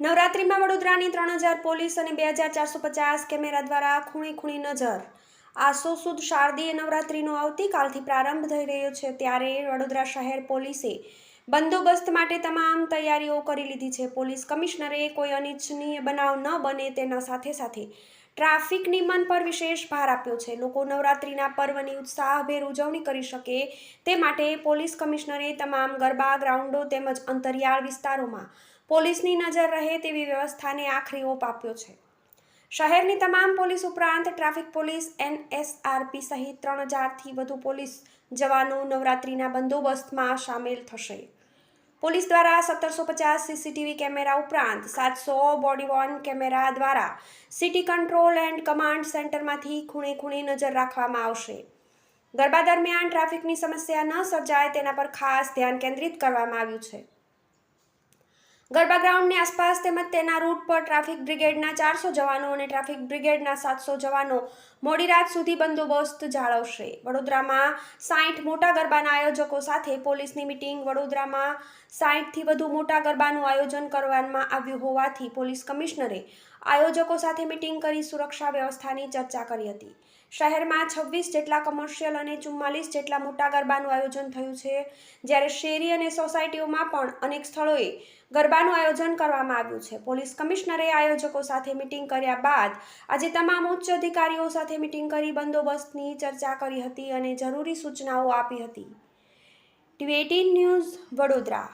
નવરાત્રિમાં વડોદરાની ત્રણ હજાર પોલીસ અને બે હજાર ચારસો પચાસ કેમેરા દ્વારા ખૂણી ખૂણી નજર. આસો સુદ શારદીય નવરાત્રિનો આવતીકાલથી પ્રારંભ થઈ રહ્યો છે. ત્યારે વડોદરા શહેર પોલીસે બંદોબસ્ત માટે તમામ તૈયારીઓ કરી લીધી છે. પોલીસ કમિશનરે કોઈ અનિચ્છનીય બનાવ ન બને તેના સાથે સાથે ટ્રાફિક નિયમન પર વિશેષ ભાર આપ્યો છે. લોકો નવરાત્રિના પર્વની ઉત્સાહભેર ઉજવણી કરી શકે તે માટે પોલીસ કમિશનરે તમામ ગરબા, ગ્રાઉન્ડો તેમજ અંતરિયાળ વિસ્તારોમાં પોલીસની નજર રહે તેવી વ્યવસ્થાને આખરી ઓપ આપ્યો છે. શહેરની તમામ પોલીસ ઉપરાંત ટ્રાફિક પોલીસ, એનએસઆરપી સહિત ત્રણ હજારથી વધુ પોલીસ જવાનો નવરાત્રિના બંદોબસ્તમાં સામેલ થશે. પોલીસ દ્વારા સત્તરસો પચાસ સીસીટીવી કેમેરા ઉપરાંત સાતસો બોડી વોર્ન કેમેરા દ્વારા સિટી કંટ્રોલ એન્ડ કમાન્ડ સેન્ટરમાંથી ખૂણે ખૂણે નજર રાખવામાં આવશે. ગરબા દરમિયાન ટ્રાફિકની સમસ્યા ન સર્જાય તેના પર ખાસ ધ્યાન કેન્દ્રિત કરવામાં આવ્યું છે. ગરબા ગ્રાઉન્ડની આસપાસ તેમજ તેના રૂટ પર ટ્રાફિક બ્રિગેડના ચારસો જવાનો અને ટ્રાફિક બ્રિગેડના સાતસો જવાનો મોડી રાત સુધી બંદોબસ્ત જાળવશે. વડોદરામાં સાઠ મોટા ગરબાના આયોજકો સાથે પોલીસની મિટિંગ. વડોદરામાં સાઠથી વધુ મોટા ગરબાનું આયોજન કરવામાં આવ્યું હોવાથી પોલીસ કમિશનરે આયોજકો સાથે મિટિંગ કરી સુરક્ષા વ્યવસ્થાની ચર્ચા કરી હતી. શહેરમાં છવ્વીસ જેટલા કમર્શિયલ અને ચુમ્માલીસ જેટલા મોટા ગરબાનું આયોજન થયું છે, જ્યારે શેરી અને સોસાયટીઓમાં પણ અનેક સ્થળોએ ગરબાનું આયોજન કરવામાં આવ્યું છે. પોલીસ કમિશનરે આયોજકો સાથે મિટિંગ કર્યા બાદ આજે તમામ ઉચ્ચ અધિકારીઓ સાથે મિટિંગ કરી બંદોબસ્તની ચર્ચા કરી હતી અને જરૂરી સૂચનાઓ આપી હતી. TV news Vadodara